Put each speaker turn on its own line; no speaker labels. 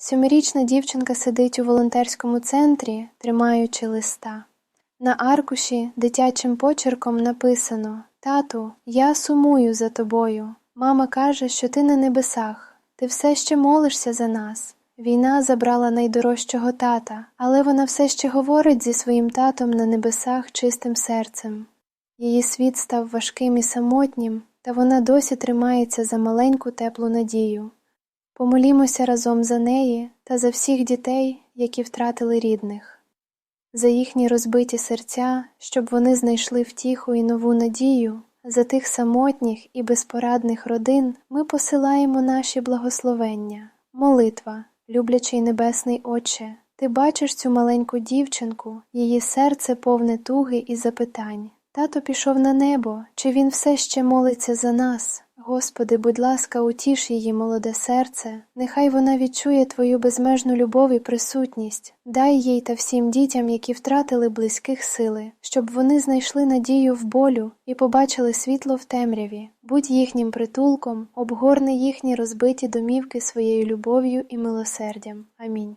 Сьомирічна дівчинка сидить у волонтерському центрі, тримаючи листа. На аркуші дитячим почерком написано Тату, я сумую за тобою. Мама каже, що ти на небесах. Ти все ще молишся за нас. Війна забрала найдорожчого тата, але вона все ще говорить зі своїм татом на небесах чистим серцем. Її світ став важким і самотнім, та вона досі тримається за маленьку теплу надію. Помолімося разом за неї та за всіх дітей, які втратили рідних, за їхні розбиті серця, щоб вони знайшли втіху і нову надію. За тих самотніх і безпорадних родин ми посилаємо наші благословення. Молитва, люблячий Небесний Отче, ти бачиш цю маленьку дівчинку, її серце повне туги і запитань. Тато пішов на небо, чи він все ще молиться за нас? Господи, будь ласка, утіш її молоде серце, нехай вона відчує Твою безмежну любов і присутність, дай їй та всім дітям, які втратили близьких сили, щоб вони знайшли надію в болю і побачили світло в темряві, будь їхнім притулком, обгорни їхні розбиті домівки своєю любов'ю і милосердям. Амінь.